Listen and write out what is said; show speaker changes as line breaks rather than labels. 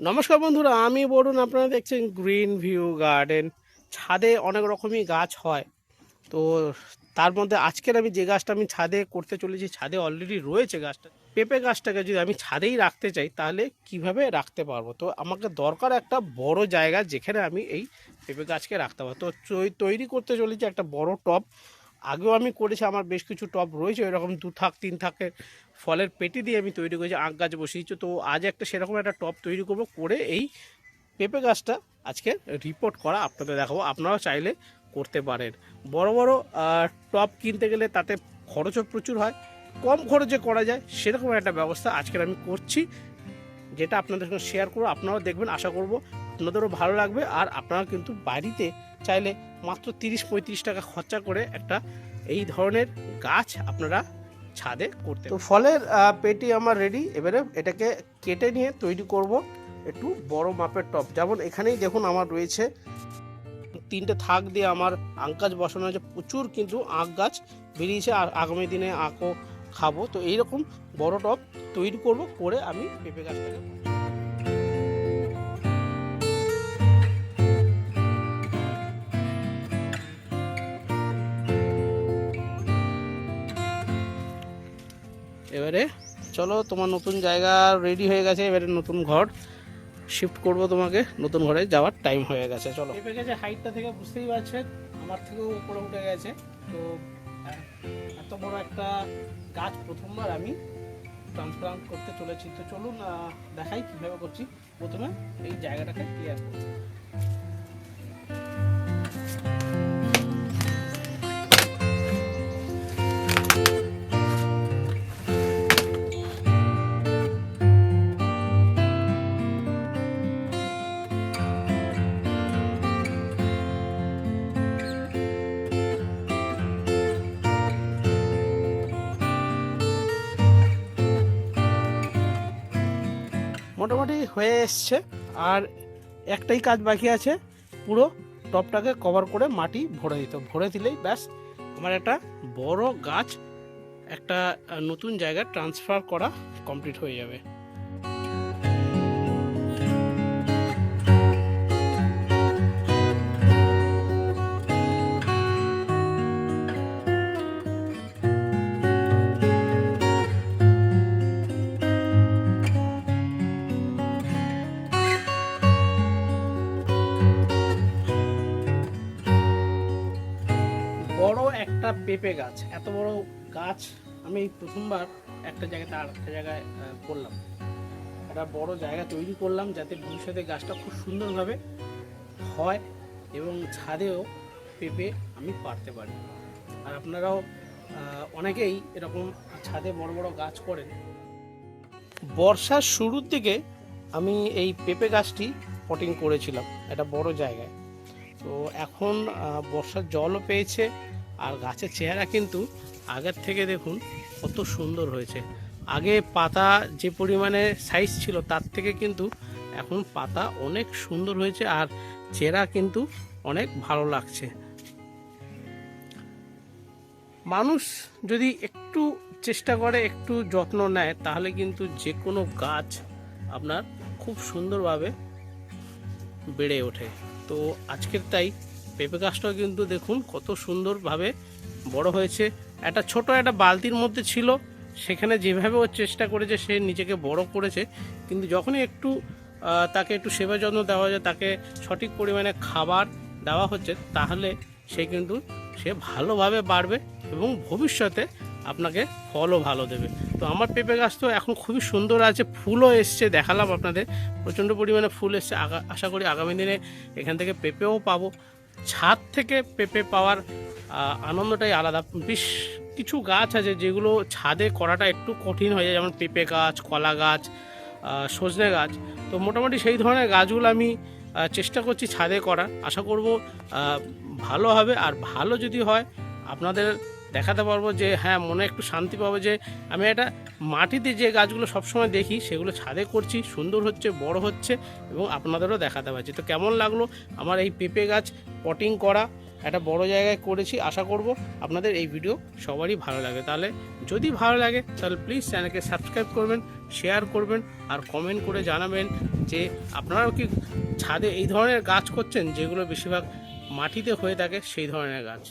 নমস্কার বন্ধুরা, আমি বলুন আপনারা দেখছেন গ্রিন ভিউ গার্ডেন ছাদে অনেক রকমই গাছ হয়। তো তার মধ্যে আজকের আমি যে গাছটা আমি ছাদে করতে চলেছি, ছাদে অলরেডি রয়েছে গাছটা। পেঁপে গাছটাকে যদি আমি ছাদেই রাখতে চাই, তাহলে কীভাবে রাখতে পারব? তো আমাকে দরকার একটা বড় জায়গা, যেখানে আমি এই পেঁপে গাছকে রাখতে পারব। তো তৈ- তৈরি করতে চলেছি একটা বড় টব। আগেও আমি করেছি, আমার বেশ কিছু টব রয়েছে এরকম দু থাক, তিন থাকের ফলের পেটি দিয়ে আমি তৈরি করেছি আঁক গাছ বসিয়েছি। তো আজ একটা সেরকম একটা টব তৈরি করব করে এই পেঁপে গাছটা আজকে রিপোর্ট করা আপনাদের দেখাবো। আপনারাও চাইলে করতে পারেন। বড় বড় টব কিনতে গেলে তাতে খরচও প্রচুর হয়, কম খরচে করা যায়, সেরকম একটা ব্যবস্থা আজকের আমি করছি, যেটা আপনাদের সঙ্গে শেয়ার করব। আপনারাও দেখবেন, আশা করব আপনাদেরও ভালো লাগবে, আর আপনারা কিন্তু বাড়িতে চাইলে মাত্র তিরিশ পঁয়ত্রিশ টাকা খরচা করে একটা এই ধরনের গাছ আপনারা ছাদে করতে তো ফলের পেটি আমার রেডি এবারে এটাকে কেটে নিয়ে তৈরি করব একটু বড় মাপের টপ যেমন এখানেই দেখুন আমার রয়েছে তিনটে থাক দিয়ে আমার আখ গাছ বসানো হয়েছে। প্রচুর কিন্তু আখ গাছ বেরিয়েছে আর আগামী দিনে আঁকও খাব। তো এইরকম বড় টপ তৈরি করব করে আমি পেঁপে গাছটাকে এবারে চলো, তোমার নতুন জায়গা রেডি হয়ে গেছে, এবারে নতুন ঘর শিফট করব তোমাকে, নতুন ঘরে যাওয়ার টাইম হয়ে গেছে, চলো। পেঁপে গেছে হাইটটা থেকে বুঝতেই পারছেন আমার থেকেও উপরে উঠে গেছে, তো এত বড় একটা গাছ প্রথমবার আমি ট্রান্সপ্লান্ট করতে চলেছি। তো চলুন দেখাই কীভাবে করছি। প্রথমে এই জায়গাটাকে ক্লিয়ার করছি। মোটামুটি হয়ে এসছে। আর একটাই কাজ বাকি আছে, পুরো টপটাকে কভার করে মাটি ভরে দিতে ভরে দিলেই ব্যাস, আমার একটা বড় গাছ, একটা নতুন জায়গায় ট্রান্সফার করা কমপ্লিট হয়ে যাবে। একটা পেঁপে গাছ, এত বড় গাছ আমি প্রথমবার একটা জায়গাতে আর একটা জায়গায় করলাম। একটা বড় জায়গা তৈরি করলাম যাতে ভবিষ্যতে গাছটা খুব সুন্দরভাবে হয় এবং ছাদেও পেঁপে আমি পারতে পারি। আর আপনারাও অনেকেই এরকম ছাদে বড় বড় গাছ করেন। বর্ষার শুরুর দিকে আমি এই পেঁপে গাছটি পটিং করেছিলাম, একটা বড় জায়গায়। তো এখন বর্ষার জলও পেয়েছে আর গাছের চেহারা কিন্তু আগের থেকে দেখুন কত সুন্দর হয়েছে। আগে পাতা যে পরিমাণে সাইজ ছিল তার থেকে কিন্তু এখন পাতা অনেক সুন্দর হয়েছে আর চেহারা কিন্তু অনেক ভালো লাগছে। মানুষ যদি একটু চেষ্টা করে, একটু যত্ন নেয়, তাহলে কিন্তু যে কোনো গাছ আপনার খুব সুন্দরভাবে বেড়ে ওঠে। তো আজকের তাই পেঁপে গাছটাও কিন্তু দেখুন কত সুন্দরভাবে বড় হয়েছে। একটা ছোট একটা বালতির মধ্যে ছিল, সেখানে যেভাবে ও চেষ্টা করেছে, সে নিজেকে বড় করেছে। কিন্তু যখনই একটু তাকে একটু সেবা যত্ন দেওয়া যায়, তাকে সঠিক পরিমাণে খাবার দেওয়া হচ্ছে, তাহলে সে কিন্তু, সে ভালোভাবে বাড়বে এবং ভবিষ্যতে আপনাকে ফলও ভালো দেবে। তো আমার পেঁপে গাছ তো এখন খুবই সুন্দর আছে, ফুলও এসছে, দেখালাম আপনাদের। প্রচণ্ড পরিমাণে ফুল এসছে আশা করি আগামী দিনে এখান থেকে পেঁপেও পাবো। ছাদ থেকে পেঁপে পাওয়ার আনন্দটাই আলাদা। বেশ কিছু গাছ আছে যেগুলো ছাদে করাটা একটু কঠিন হয়ে যায়, যেমন পেঁপে গাছ, কলা গাছ সজনে গাছ। তো মোটামুটি সেই ধরনের গাছগুলো আমি চেষ্টা করছি ছাদে করার। আশা করব ভালো হবে। আর ভালো যদি হয়, আপনাদের দেখাতে পারব যে হ্যাঁ মনে একটু শান্তি পাবো যে, আমি একটা মাটিতে যে গাছগুলো সবসময় দেখি, সেগুলো ছাদে করছি। সুন্দর হচ্ছে, বড় হচ্ছে, এবং আপনাদেরও দেখাতে পারছি। তো কেমন লাগল আমার এই পেঁপে গাছ পটিং করা, একটা বড় জায়গায় করেছি, আশা করব আপনাদের এই ভিডিও সবারই ভালো লাগে। তাহলে যদি ভালো লাগে, তাহলে প্লিজ চ্যানেলকে সাবস্ক্রাইব করবেন শেয়ার করবেন, আর কমেন্ট করে জানাবেন যে আপনারাও কি ছাদে এই ধরনের গাছ করছেন, যেগুলো বেশিরভাগ মাটিতে হয়ে থাকে, সেই ধরনের গাছ।